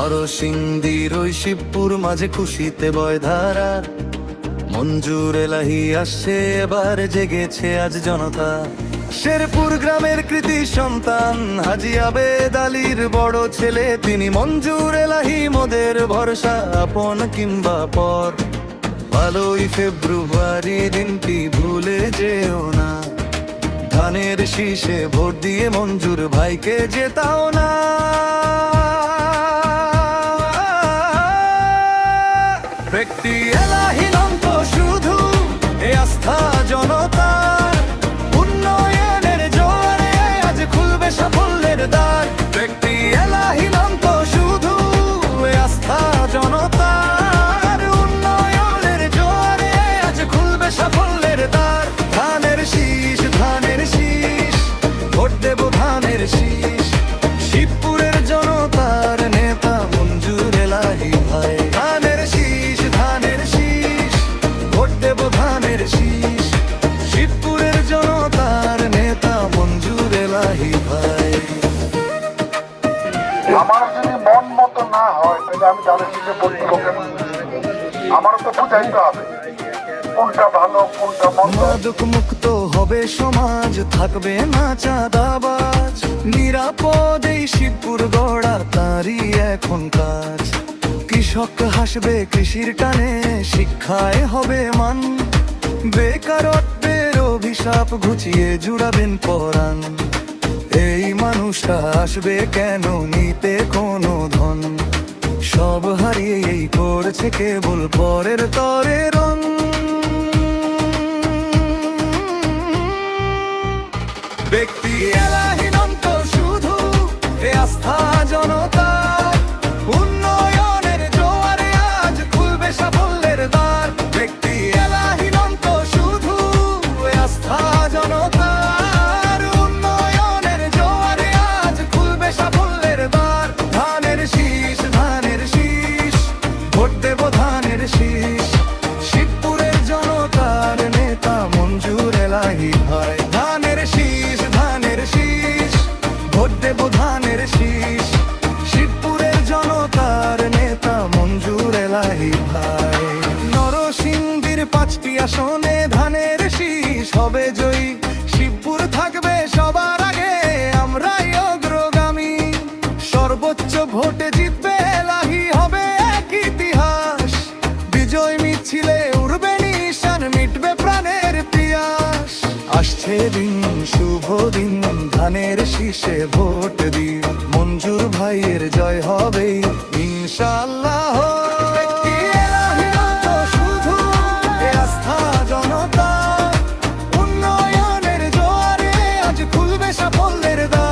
নরসিংদীর ওই শিবপুর মাঝে খুশিতে বয় ধারা মঞ্জুর এলাহি আসছে, এবার জেগেছে আজ জনতা। শেরপুর গ্রামের কৃতি সন্তান, হাজি আবেদ আলীর বড় ছেলে। তিনি মঞ্জুর এলাহি, মোদের ভরসা আপন কিংবা পর। ভালোই ফেব্রুয়ারি, দিনটি ভুলে যেও না। ধানের শীষে ভোট দিয়ে মঞ্জুর ভাইকে যেতাও না। যদি মন মতো না হয়, তাহলে আমি তাদের বলব কেন? আমারও তো বুঝাইতে হবে। কোনটা মুক্ত হবে সমাজ, থাকবে না চাঁদাবাজ। নিরাপদ এই শিবপুর গড়া তারই এখন কাজ। কৃষক হাসবে কৃষির টানে, শিক্ষায় হবে মান। বেকারত্বের অভিশাপ ঘুচিয়ে জুড়াবেন পরাণ। এই মানুষটা আসবে কেন? নিতে কোনো ধন। সব হারিয়ে এই করছে কেবল পরের তরে রং। এলাহি ভাই। নরসিংদীর পাঁচটি আসনে ধানের শীষ হবে জয়ী। শিবপুর থাকবে সবার আগে, আমরাই অগ্রগামী। সর্বোচ্চ ভোটে জিতবে, এলাহি হবে এক ইতিহাস। বিজয় মিছিলে উড়বে নিশান, মিটবে প্রাণের পিয়াস। আসছে দিন, শুভ দিন, ধানের শীষে ভোট দিন। মঞ্জুর ভাইয়ের জয় হবে ইনশাল্লাহ poller da.